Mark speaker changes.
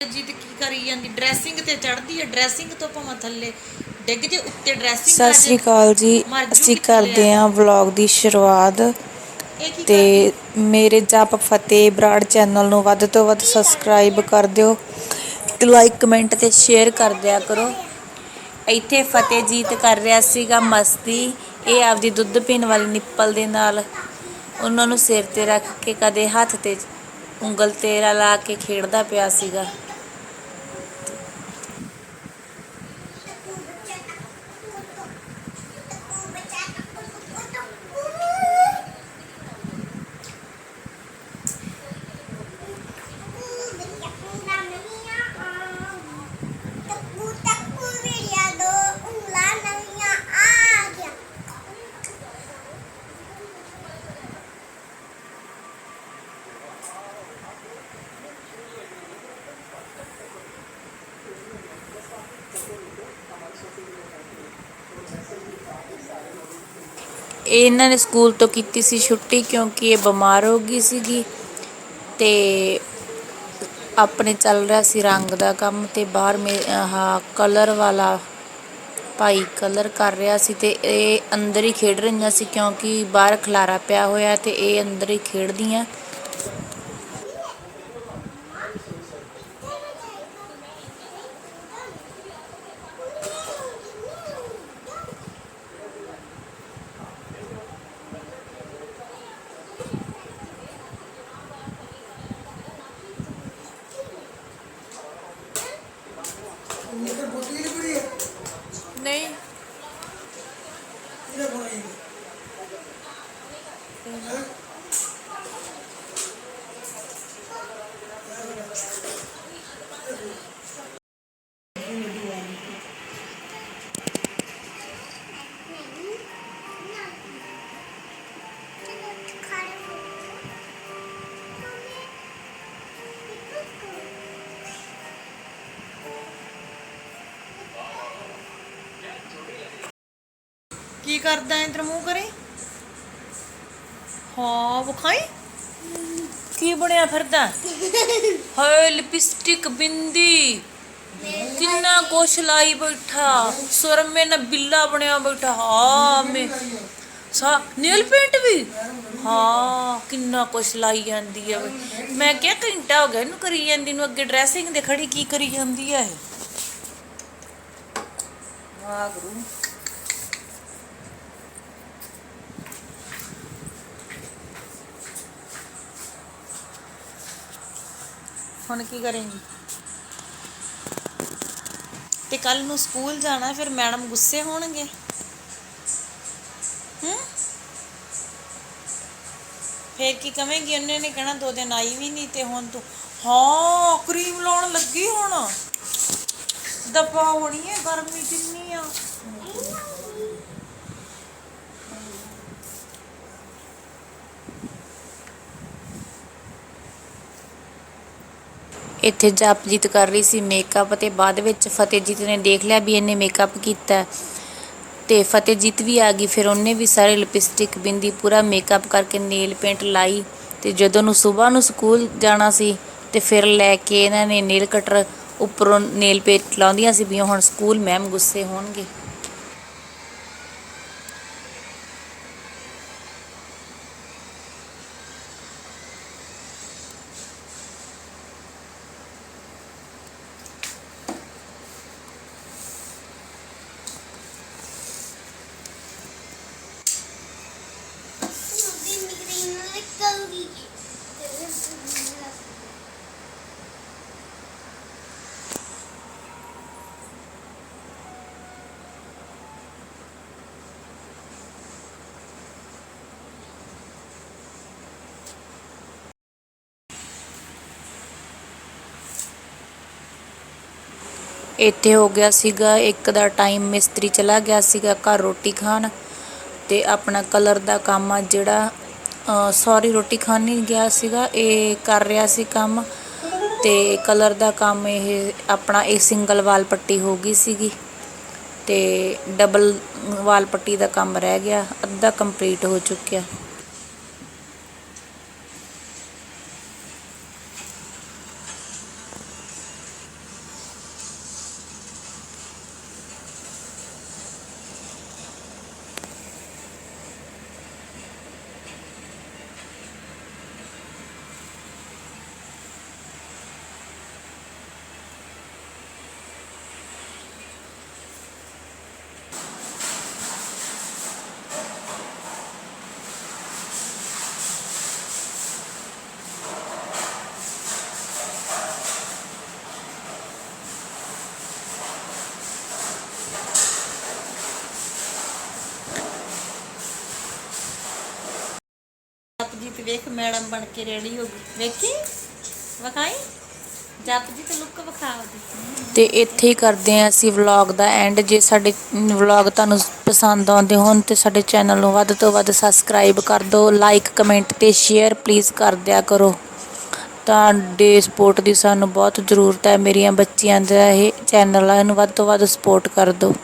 Speaker 1: ਜੀ ਤੇ ਕੀ ਕਰੀ ਜਾਂਦੀ? ਡਰੈਸਿੰਗ ਤੇ ਚੜਦੀ ਹੈ ਡਰੈਸਿੰਗ ਤੋਂ ਭਾਵੇਂ ਥੱਲੇ ਡਿੱਗ ਜੇ ਉੱਤੇ ਡਰੈਸਿੰਗ
Speaker 2: ਸਤਿ ਸ੍ਰੀ ਅਕਾਲ ਜੀ। ਅਸੀਂ ਕਰਦੇ ਹਾਂ ਵਲੌਗ ਦੀ ਸ਼ੁਰੂਆਤ ਤੇ? ਮੇਰੇ ਜਪ ਫਤਿਹ ਬਰਾੜ ਚੈਨਲ ਨੂੰ ਵੱਧ ਤੋਂ ਵੱਧ ਸਬਸਕ੍ਰਾਈਬ ਕਰ ਦਿਓ। ਤੇ ਲਾਈਕ ਕਮੈਂਟ ਤੇ ਸ਼ੇਅਰ ਕਰ ਦਿਆ ਕਰੋ। ਇੱਥੇ ਫਤਿਹ ਜੀਤ ਕਰ ਰਿਹਾ ਸੀਗਾ ਮਸਤੀ। ਇਹ ਆਪਦੀ ਦੁੱਧ ਪੀਣ ਵਾਲੀ ਨਿੱਪਲ ਦੇ ਨਾਲ। ਉਹਨਾਂ ਨੂੰ ਸਿਰ ਤੇ ਰੱਖ ਕੇ ਕਦੇ ਹੱਥ ਤੇ ਉਂਗਲ ਤੇ ਲਾ ਕੇ ਖੇਡਦਾ ਪਿਆ ਸੀਗਾ। ਇਹ ਇਹਨਾਂ ਨੇ ਸਕੂਲ ਤੋਂ ਕੀਤੀ ਸੀ ਛੁੱਟੀ ਕਿਉਂਕਿ ਇਹ ਬਿਮਾਰ ਹੋ ਗਈ ਸੀਗੀ ਤੇ ਆਪਣੇ ਚੱਲ ਰਿਹਾ ਸੀ ਰੰਗ ਦਾ ਕੰਮ ਤੇ ਬਾਹਰ ਮੇ ਆਹ ਕਲਰ ਵਾਲਾ ਭਾਈ ਕਲਰ ਕਰ ਰਿਹਾ ਸੀ ਤੇ ਇਹ ਅੰਦਰ ਹੀ ਖੇਡ ਰਹੀਆਂ ਸੀ ਕਿਉਂਕਿ ਬਾਹਰ ਖਲਾਰਾ ਪਿਆ ਹੋਇਆ ਤੇ ਇਹ ਅੰਦਰ ਹੀ ਖੇਡਦੀਆਂ ਨਹੀਂ
Speaker 1: ਕੀ ਕਰਦਾ ਇੰਦਰ ਮੂੰਹ ਕਰੇ? ਹਾਂ, ਵਿਖਾਈ?
Speaker 2: ਕੀ ਬਣਿਆ ਫਿਰਦਾ? ਹਾਏ, ਲਿਪਸਟਿਕ ਬਿੰਦੀ। ਕਿੰਨਾ ਕੁਛ ਲਾਈ ਬੈਠਾ। ਸੁਰਮੇ ਨਾ ਬਿੱਲਾ ਬਣਿਆ ਬੈਠਾ। ਹਾਂ, ਮੇ। ਸਾ, ਨੇਲ ਪੇਂਟ ਵੀ? ਹਾਂ, ਕਿੰਨਾ ਕੁਛ ਲਾਈ ਜਾਂਦੀ ਆ ਮੈਂ ਕਿਹਾ ਘੰਟਾ ਹੋ ਗਿਆ ਇਹਨੂੰ ਕਰੀ ਜਾਂਦੀ ਨੂੰ। ਅੱਗੇ ਡਰੈਸਿੰਗ ਦੇ ਖੜੀ ਕੀ ਕਰੀ ਜਾਂਦੀ ਆ ਇਹ? ਵਾਹ ਗੁਰੂ
Speaker 1: ਹੁਣ ਕੀ ਕਰੇਂਗੀ? ਤੇ ਕੱਲ ਨੂੰ ਸਕੂਲ ਜਾਣਾ, ਫਿਰ ਮੈਡਮ ਗੁੱਸੇ ਹੋਣਗੇ? ਹੂੰ? ਫੇਰ ਕੀ ਕਵੇਂਗੀ? ਉਹਨੇ ਨੇ ਕਹਿਣਾ, ਦੋ ਦਿਨ ਆਈ ਵੀ ਨਹੀਂ ਤੇ ਹੁਣ ਤੂੰ, ਹਾਂ, ਕਰੀਮ ਲਾਉਣ ਲੱਗੀ ਹੁਣ। ਦਫਾ ਹੋਣੀ ਹੈ ਗਰਮੀ ਕਿੰਨੀ ਆ।
Speaker 2: ਇੱਥੇ ਜਪਜੀਤ ਕਰ ਰਹੀ ਸੀ ਮੇਕਅਪ ਤੇ ਬਾਅਦ ਵਿੱਚ ਫਤਿਹਜੀਤ ਨੇ ਦੇਖ ਲਿਆ ਵੀ ਇਹਨੇ ਮੇਕਅਪ ਕੀਤਾ ਹੈ। ਤੇ ਫਤਿਹਜੀਤ ਵੀ ਆ ਗਈ, ਫਿਰ ਉਹਨੇ ਵੀ ਸਾਰੇ ਲਿਪਸਟਿਕ ਬਿੰਦੀ ਪੂਰਾ ਮੇਕਅਪ ਕਰਕੇ ਨੇਲ ਪੇਂਟ ਲਾਈ ਤੇ ਜਦੋਂ ਨੂੰ ਸਵੇਰ ਨੂੰ ਸਕੂਲ ਜਾਣਾ ਸੀ ਤੇ ਫਿਰ ਲੈ ਕੇ ਇਹਨਾਂ ਨੇ ਨੇਲ ਕਟਰ ਉੱਪਰੋਂ ਨੇਲ ਪੇਂਟ ਲਾਉਂਦੀਆਂ ਸੀ ਵੀ ਹੁਣ ਸਕੂਲ ਮੈਮ ਗੁੱਸੇ ਹੋਣਗੇ ਇੱਥੇ ਹੋ ਗਿਆ ਸੀਗਾ, ਇੱਕ ਦਾ ਟਾਈਮ ਮਿਸਤਰੀ ਚਲਾ ਗਿਆ ਸੀਗਾ ਘਰ ਰੋਟੀ ਖਾਣ ਤੇ ਆਪਣਾ ਕਲਰ ਦਾ ਕੰਮ ਆ ਜਿਹੜਾ ਸੌਰੀ ਰੋਟੀ ਖਾਣ ਨਹੀਂ ਗਿਆ ਸੀਗਾ, ਇਹ ਕਰ ਰਿਹਾ ਸੀ ਕੰਮ ਤੇ ਕਲਰ ਦਾ ਕੰਮ ਇਹ ਆਪਣਾ ਇਹ ਸਿੰਗਲ ਵਾਲ ਪੱਟੀ ਹੋ ਗਈ ਸੀਗੀ ਤੇ ਡਬਲ ਵਾਲ ਪੱਟੀ ਦਾ ਕੰਮ ਰਹਿ ਗਿਆ, ਅੱਧਾ ਕੰਪਲੀਟ ਹੋ ਚੁੱਕਿਆ।
Speaker 1: ਦੇਖ ਮੈਡਮ ਬਣ ਕੇ ਰੈਡੀ ਹੋ ਗਈ। ਵੇਖੀ? ਵਿਖਾਈ? ਜੱਪ ਤੇ ਲੁੱਕ ਵਿਖਾ
Speaker 2: ਤੇ ਇੱਥੇ ਹੀ ਕਰਦੇ ਹਾਂ ਅਸੀਂ ਵਲੌਗ ਦਾ ਐਂਡ ਜੇ ਸਾਡੇ ਵਲੌਗ ਤੁਹਾਨੂੰ ਪਸੰਦ ਆਉਂਦੇ ਹੋਣ ਤੇ ਸਾਡੇ ਚੈਨਲ ਨੂੰ ਵੱਧ ਤੋਂ ਵੱਧ ਸਬਸਕ੍ਰਾਈਬ ਕਰ ਦਿਓ ਲਾਈਕ ਕਮੈਂਟ ਤੇ ਸ਼ੇਅਰ ਪਲੀਜ਼ ਕਰ ਦਿਆ ਕਰੋ। ਤੁਹਾਡੇ ਸਪੋਰਟ ਦੀ ਸਾਨੂੰ ਬਹੁਤ ਜ਼ਰੂਰਤ ਹੈ, ਮੇਰੀਆਂ ਬੱਚੀਆਂ ਦਾ ਇਹ ਚੈਨਲ ਆ, ਇਹਨੂੰ ਵੱਧ ਤੋਂ ਵੱਧ ਸਪੋਰਟ ਕਰ ਦਿਓ।